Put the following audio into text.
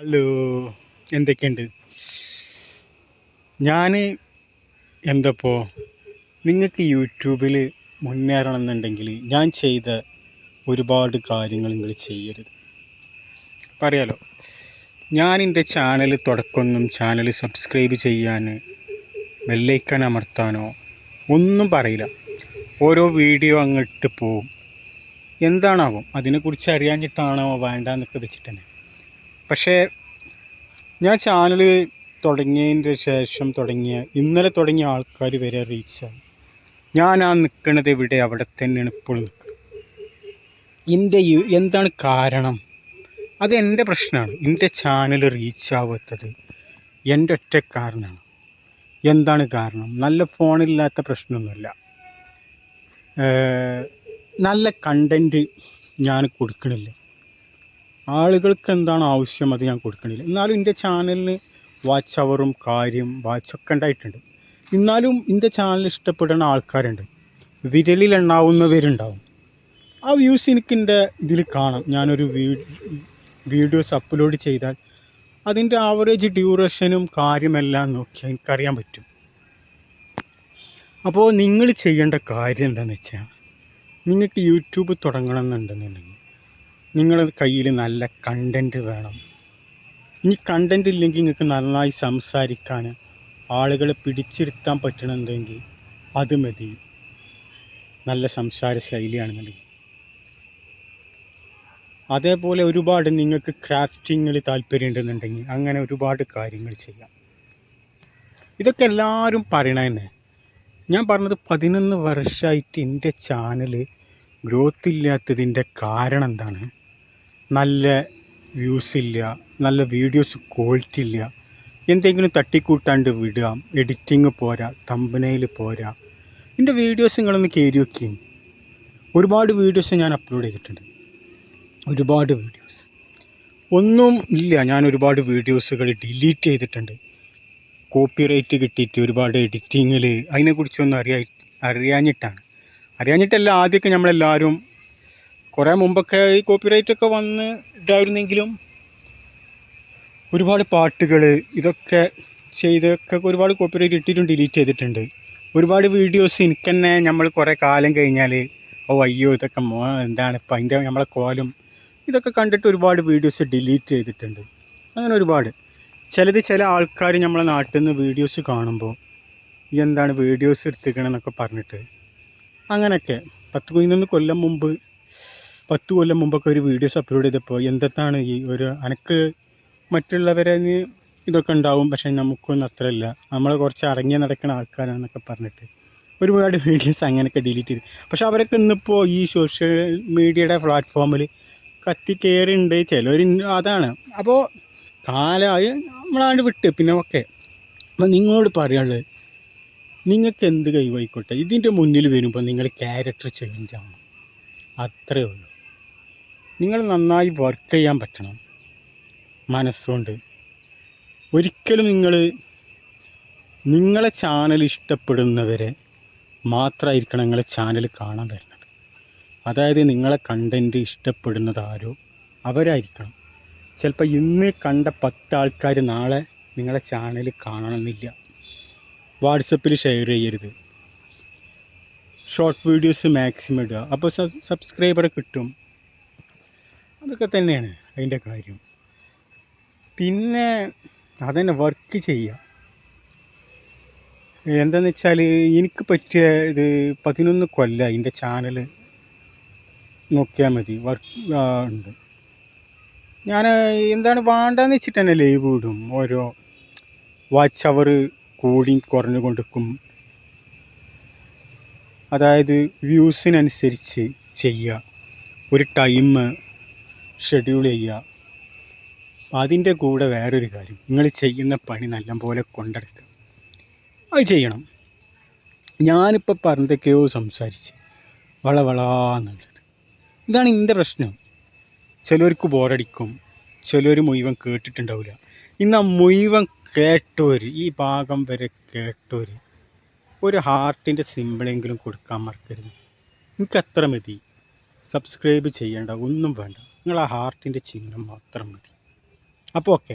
Hello എന്തൊക്കെയുണ്ട്? ഞാൻ എന്തപ്പോൾ നിങ്ങൾക്ക് യൂട്യൂബിൽ മുന്നേറണം എന്നുണ്ടെങ്കിൽ ഞാൻ ചെയ്ത ഒരുപാട് കാര്യങ്ങൾ നിങ്ങൾ ചെയ്യരുത്. പറയാലോ ഞാൻ എന്റെ ചാനൽ തുടക്കമൊന്നും ചാനൽ സബ്സ്ക്രൈബ് ചെയ്യാൻ ബെല്ലൈക്കൻ അമർത്താനോ ഒന്നും പറയില്ല. ഓരോ വീഡിയോ അങ്ങോട്ട് പോവും. എന്താണാവും? അതിനെക്കുറിച്ച് അറിയാഞ്ഞിട്ടാണോ വെച്ചിട്ട് തന്നെ പക്ഷേ ഞാൻ ചാനൽ തുടങ്ങിയതിന്റെ ശേഷം തുടങ്ങിയ ഇന്നലെ തുടങ്ങിയ ആൾക്കാർ വരെ റീച്ചായി ഞാൻ ആ നിൽക്കുന്നത് ഇവിടെ അവിടെ തന്നെയാണ് ഇപ്പോൾ എന്റെ എന്താണ് കാരണം? അത് എന്റെ പ്രശ്നമാണ്. എന്റെ ചാനൽ റീച്ച് ആവാത്തത് എന്റെ ഒറ്റ കാരണമാണ്. എന്താണ് കാരണം? നല്ല ഫോണില്ലാത്ത പ്രശ്നമൊന്നുമില്ല. നല്ല കണ്ടന്റ് ഞാൻ കൊടുക്കണില്ല. ആളുകൾക്ക് എന്താണ് ആവശ്യം അത് ഞാൻ കൊടുക്കണില്ല. എന്നാലും എന്റെ ചാനലിന് വാച്ച് അവറും കാര്യം വാച്ചൊക്കെ ഉണ്ടായിട്ടുണ്ട്. എന്നാലും എന്റെ ചാനൽ ഇഷ്ടപ്പെടുന്ന ആൾക്കാരുണ്ട്. വിരലിൽ എണ്ണാവുന്നവരുണ്ടാവും ആ വ്യൂസ് എനിക്ക് എന്റെ ഇതിൽ കാണാം. ഞാനൊരു വീഡിയോസ് അപ്ലോഡ് ചെയ്താൽ അതിന്റെ ആവറേജ് ഡ്യൂറേഷനും കാര്യമെല്ലാം നോക്കി എനിക്കറിയാൻ പറ്റും. അപ്പോൾ നിങ്ങൾ ചെയ്യേണ്ട കാര്യം എന്താണെന്ന് വെച്ചാൽ നിങ്ങൾക്ക് യൂട്യൂബ് തുടങ്ങണം എന്നുണ്ടെന്നുണ്ടെങ്കിൽ നിങ്ങളുടെ കയ്യിൽ നല്ല കണ്ടന്റ് വേണം. ഇനി കണ്ടന്റ് ഇല്ലെങ്കിൽ നിങ്ങൾക്ക് നന്നായി സംസാരിക്കാൻ ആളുകളെ പിടിച്ചിരുത്താൻ പറ്റണമെന്നുണ്ടെങ്കിൽ അത് മതി. നല്ല സംസാര ശൈലിയാണെന്നുണ്ടെങ്കിൽ അതേപോലെ ഒരുപാട് നിങ്ങൾക്ക് ക്രാഫ്റ്റിങ്ങിൽ താല്പര്യം ഉണ്ടെന്നുണ്ടെങ്കിൽ അങ്ങനെ ഒരുപാട് കാര്യങ്ങൾ ചെയ്യാം. ഇതൊക്കെ എല്ലാവരും പറയണ തന്നെ. ഞാൻ പറഞ്ഞത് പതിനൊന്ന് വർഷമായിട്ട് എന്റെ ചാനൽ ഗ്രോത്ത് ഇല്ലാത്തതിന്റെ കാരണം എന്താണ്? നല്ല വ്യൂസ് ഇല്ല നല്ല വീഡിയോസ് ക്വാളിറ്റി ഇല്ല. എന്തെങ്കിലും തട്ടിക്കൂട്ടാണ്ട് വിടുക എഡിറ്റിങ് പോരാ തമ്പനയിൽ പോരാ. എന്റെ വീഡിയോസ് നിങ്ങളൊന്ന് കയറി വയ്ക്കുകയും ഒരുപാട് വീഡിയോസ് ഞാൻ അപ്ലോഡ് ചെയ്തിട്ടുണ്ട്. ഒരുപാട് വീഡിയോസ് ഒന്നും ഇല്ല ഞാൻ ഒരുപാട് വീഡിയോസുകൾ ഡിലീറ്റ് ചെയ്തിട്ടുണ്ട്. കോപ്പിറൈറ്റ് കിട്ടിയിട്ട് ഒരുപാട് എഡിറ്റിങ്ങിൽ അതിനെക്കുറിച്ചൊന്നും അറിയാ അറിയാഞ്ഞിട്ടാണ്. അറിയാഞ്ഞിട്ടല്ല ആദ്യമൊക്കെ നമ്മളെല്ലാവരും കുറേ മുമ്പൊക്കെ ഈ കോപ്പിറൈറ്റ് ഒക്കെ വന്ന് ഇതായിരുന്നെങ്കിലും ഒരുപാട് പാട്ടുകൾ ഇതൊക്കെ ചെയ്തൊക്കെ ഒരുപാട് കോപ്പിറൈറ്റ് ഇട്ടിട്ടും ഡിലീറ്റ് ചെയ്തിട്ടുണ്ട്. ഒരുപാട് വീഡിയോസ് എനിക്ക് തന്നെ നമ്മൾ കുറേ കാലം കഴിഞ്ഞാൽ ഓ അയ്യോ ഇതൊക്കെ മോ എന്താണ് ഇപ്പം അതിന്റെ നമ്മളെ കോലം ഇതൊക്കെ കണ്ടിട്ട് ഒരുപാട് വീഡിയോസ് ഡിലീറ്റ് ചെയ്തിട്ടുണ്ട്. അങ്ങനെ ഒരുപാട്. ചിലത് ചില ആൾക്കാർ നമ്മളെ നാട്ടിൽ നിന്ന് വീഡിയോസ് കാണുമ്പോൾ ഈ എന്താണ് വീഡിയോസ് എടുത്തിക്കണമെന്നൊക്കെ പറഞ്ഞിട്ട് അങ്ങനെയൊക്കെ. പത്ത് പതിനൊന്ന് കൊല്ലം മുമ്പ് പത്ത് കൊല്ലം മുമ്പൊക്കെ ഒരു വീഡിയോസ് അപ്ലോഡ് ചെയ്തപ്പോൾ എന്തെത്താണ് ഈ ഒരു അനക്ക് മറ്റുള്ളവരെ ഇതൊക്കെ ഉണ്ടാവും പക്ഷേ നമുക്കൊന്നും ഇല്ല നമ്മൾ കുറച്ച് അടങ്ങി നടക്കുന്ന ആൾക്കാരാണെന്നൊക്കെ പറഞ്ഞിട്ട് ഒരുപാട് വീഡിയോസ് അങ്ങനെയൊക്കെ ഡിലീറ്റ് ചെയ്തു. പക്ഷെ അവരൊക്കെ ഇന്നിപ്പോൾ ഈ സോഷ്യൽ മീഡിയയുടെ പ്ലാറ്റ്ഫോമിൽ കത്തി കയറിയുണ്ട് ചിലർ അതാണ്. അപ്പോൾ കാലമായി നമ്മളാണ്ട് വിട്ട്. പിന്നെ ഓക്കെ. അപ്പം നിങ്ങളോട് പറയാനുള്ളത് നിങ്ങൾക്ക് എന്ത് കഴിവായിക്കോട്ടെ? ഇതിന്റെ മുന്നിൽ വരുമ്പോൾ നിങ്ങൾ ക്യാരക്ടർ ചേഞ്ച് ആവണം. അത്രേ ഉള്ളൂ. നിങ്ങൾ നന്നായി വർക്ക് ചെയ്യാൻ പറ്റണം. മനസ്സുകൊണ്ട്. ഒരിക്കലും നിങ്ങൾ നിങ്ങളെ ചാനൽ ഇഷ്ടപ്പെടുന്നവരെ മാത്രമായിരിക്കണം നിങ്ങളെ ചാനൽ കാണാൻ വരുന്നത്. അതായത് നിങ്ങളെ കണ്ടന്റ് ഇഷ്ടപ്പെടുന്നത് ആരോ അവരായിരിക്കണം. ചിലപ്പോൾ ഇന്ന് കണ്ട പത്ത് ആൾക്കാർ നാളെ നിങ്ങളെ ചാനൽ കാണണമെന്നില്ല. വാട്സപ്പിൽ ഷെയർ ചെയ്യരുത്. ഷോർട്ട് വീഡിയോസ് മാക്സിമം ഇടുക. അപ്പോൾ സബ്സ്ക്രൈബർ കിട്ടും. അതൊക്കെ തന്നെയാണ് അതിന്റെ കാര്യം. പിന്നെ അതന്നെ വർക്ക് ചെയ്യുക എന്താന്ന് വെച്ചാൽ എനിക്ക് പറ്റിയ ഇത് പതിനൊന്ന് കൊല്ല എന്റെ ചാനൽ നോക്കിയാൽ മതി വർക്ക് ഉണ്ട്. ഞാൻ എന്താണ് വേണ്ടെന്ന് വെച്ചിട്ട് തന്നെ ലൈവ് ഇടും. ഓരോ വാച്ച് അവർ കൂടി കുറഞ്ഞു കൊണ്ടിരിക്കും. അതായത് വ്യൂസിനനുസരിച്ച് ചെയ്യുക ഒരു ടൈം ഷെഡ്യൂൾ ചെയ്യുക. അതിന്റെ കൂടെ വേറൊരു കാര്യം. നിങ്ങൾ ചെയ്യുന്ന പണി നല്ലപോലെ കൊണ്ടെടുക്കുക. അത് ചെയ്യണം. ഞാനിപ്പോൾ പറഞ്ഞതൊക്കെയോ സംസാരിച്ച് വളവളാന്നുള്ളത്. ഇതാണ് എന്റെ പ്രശ്നം. ചിലർക്ക് ബോറടിക്കും. ചിലർ മുഴുവൻ കേട്ടിട്ടുണ്ടാവില്ല. ഇന്ന് ആ മുഴുവൻ കേട്ടവർ ഈ ഭാഗം വരെ കേട്ടവർ ഒരു ഹാർട്ടിന്റെ സിമ്പിളെങ്കിലും കൊടുക്കാൻ മറക്കരുത്. എനിക്ക് അത്ര മതി. സബ്സ്ക്രൈബ് ചെയ്യേണ്ട ഒന്നും വേണ്ട. നിങ്ങൾ ആ ഹാർട്ടിന്റെ ചിഹ്നം മാത്രം മതി. അപ്പോൾ ഓക്കെ